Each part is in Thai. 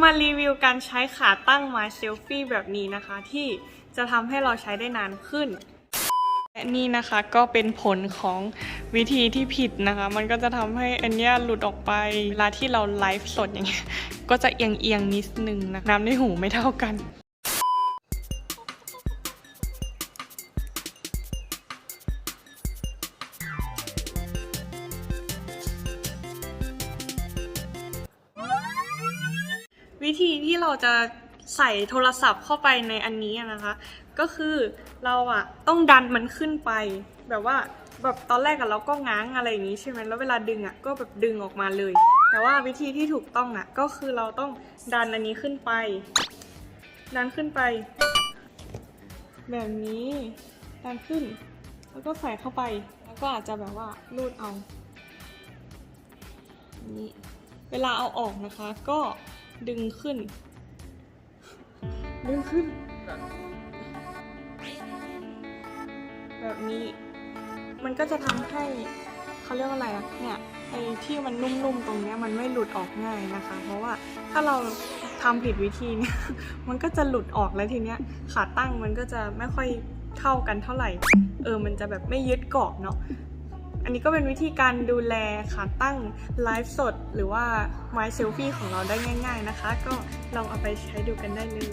มารีวิวการใช้ขาตั้งมาเซลฟี่แบบนี้นะคะ ที่จะทำให้เราใช้ได้นานขึ้น และนี่นะคะก็เป็นผลของวิธีที่ผิดนะคะ มันก็จะทำให้อันเนี้ยหลุดออกไปเวลาที่เราไลฟ์สดอย่างเงี้ยก็จะเอียงเอียงๆนิดนึงนะน้ำในหูไม่เท่ากัน วิธีที่เราจะใส่โทรศัพท์เข้าไปในอันนี้นะคะ ก็คือเราอะต้องดันมันขึ้นไป แบบว่าแบบตอนแรกอะเราก็ง้างอะไรอย่างนี้ใช่ไหมแล้วเวลาดึงอะก็แบบดึงออกมาเลย แต่ว่าวิธีที่ถูกต้องอะก็คือเราต้องดันอันนี้ขึ้นไป ดันขึ้นไป แบบนี้ดันขึ้น แล้วก็ใส่เข้าไป แล้วก็อาจจะแบบว่ารูดเอานี่เวลาเอาออกนะคะก็ ดึงขึ้น ดึงขึ้น แบบนี้ มันก็จะทำให้เขาเรียกว่าอะไรอะเนี่ยไอ้ที่มันนุ่มๆตรงเนี้ยมันไม่หลุดออกง่ายนะคะ เพราะว่าถ้าเราทำผิดวิธีเนี่ยมันก็จะหลุดออกแล้วทีเนี้ยขาตั้งมันก็จะไม่ค่อยเข้ากันเท่าไหร่ เออมันจะแบบไม่ยึดเกาะเนาะ อันนี้ก็เป็นวิธีการดูแลขาตั้งไลฟ์สด หรือว่าไม้เซลฟี่ของเราได้ง่าย ๆนะคะ ก็ลองเอาไปใช้ดูกันได้เลย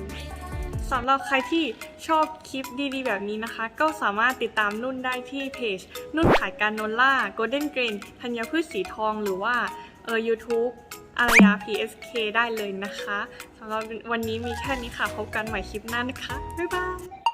สำหรับใครที่ชอบคลิปดีๆ แบบนี้นะคะ ก็สามารถติดตามนุ่นได้ที่เพจ นุ่นขายการโนล่า Golden Grain ธัญพืชสีทองหรือว่าเออ YouTube อารยา PSK ได้เลยนะคะสำหรับวันนี้มีแค่นี้ค่ะ พบกันใหม่คลิปหน้านะคะ บ๊ายบาย